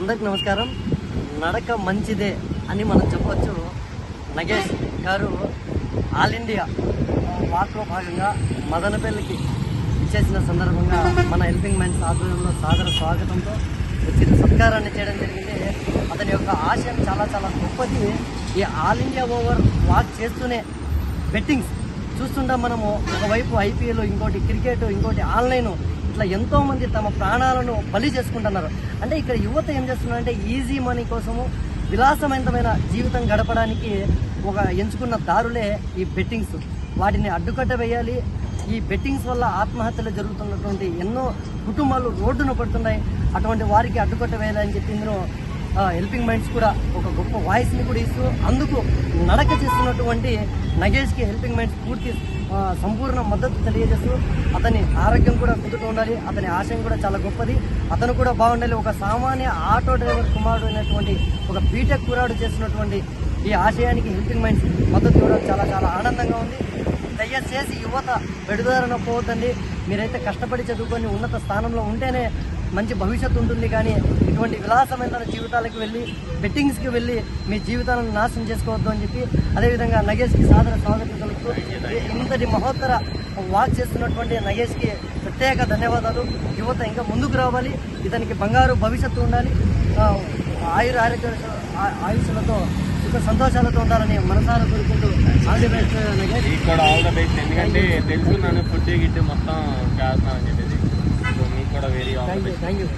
అందరికి నమస్కారం. నడక మంచిదే అని మనం చెప్పొచ్చు. నగేష్ గారు ఆల్ ఇండియా వాక్లో భాగంగా మదనపల్లికి ఇచ్చేసిన సందర్భంగా మన హెల్పింగ్ మ్యాన్స్ ఆధ్వర్యంలో సాదర స్వాగతంతో వచ్చిన సత్కారాన్ని చేయడం జరిగింది. అతని యొక్క ఆశయం చాలా చాలా గొప్పది. ఈ ఆల్ ఇండియా ఓవర్ వాక్ చేస్తూనే బెట్టింగ్స్ చూస్తుంటాం మనము. ఒకవైపు ఐపీఎల్ ఇంకోటి క్రికెట్ ఇంకోటి ఆన్లైన్ ఇట్లా ఎంతో మంది తమ ప్రాణాలను బలి చేసుకుంటున్నారు. అంటే ఇక్కడ యువత ఏం చేస్తున్నారంటే ఈజీ మనీ కోసము విలాసవంతమైన జీవితం గడపడానికి ఒక ఎంచుకున్న దారులే ఈ బెట్టింగ్స్. వాటిని అడ్డుకట్ట వేయాలి. ఈ బెట్టింగ్స్ వల్ల ఆత్మహత్యలు జరుగుతున్నటువంటి ఎన్నో కుటుంబాలు రోడ్డున పడుతున్నాయి. అటువంటి వారికి అడ్డుకట్ట వేయాలని చెప్పి ఇందులో హెల్పింగ్ మైండ్స్ కూడా ఒక గొప్ప వాయిస్ని కూడా ఇస్తూ అందుకు నడక చేస్తున్నటువంటి నగేష్కి హెల్పింగ్ మైండ్స్ పూర్తి సంపూర్ణ మద్దతు తెలియజేస్తూ అతని ఆరోగ్యం కూడా కుదుట ఉండాలి అతని ఆశయం కూడా చాలా గొప్పది. అతను కూడా బాగుండాలి. ఒక సామాన్య ఆటో డ్రైవర్ కుమారుడు అయినటువంటి ఒక బీటెక్ కురాడు చేసినటువంటి ఈ ఆశయానికి హెల్పింగ్ మైండ్స్ మద్దతు ఇవ్వడం చాలా చాలా దయచేసి యువత పెడుదారన పోవద్దండి. మీరైతే కష్టపడి చదువుకొని ఉన్నత స్థానంలో ఉంటేనే మంచి భవిష్యత్తు ఉంటుంది. కానీ ఇటువంటి విలాసమైన జీవితాలకు వెళ్ళి బెట్టింగ్స్కి వెళ్ళి మీ జీవితాలను నాశనం చేసుకోవద్దు అని చెప్పి అదేవిధంగా నగేష్కి సాదర స్వాగతం కలుగుతూ ఇంతటి మహోత్తర వాక్ చేస్తున్నటువంటి నగేష్కి ప్రత్యేక ధన్యవాదాలు. యువత ఇంకా ముందుకు రావాలి. ఇతనికి బంగారు భవిష్యత్తు ఉండాలి. ఆయుర ఆరోగ్య ఆ- సుఖ సంతోషాలతో ఉండాలని మనసారా కోరుకుంటూ ఆల్ ది బెస్ట్ నగేష్. మీకు కూడా ఆల్ ద బెస్ట్. ఎందుకంటే తెలుసుకున్నాను ఫుడ్ గిట్ మొత్తం చేస్తున్నాను అని చెప్పేసి మీకు కూడా very thank you thank you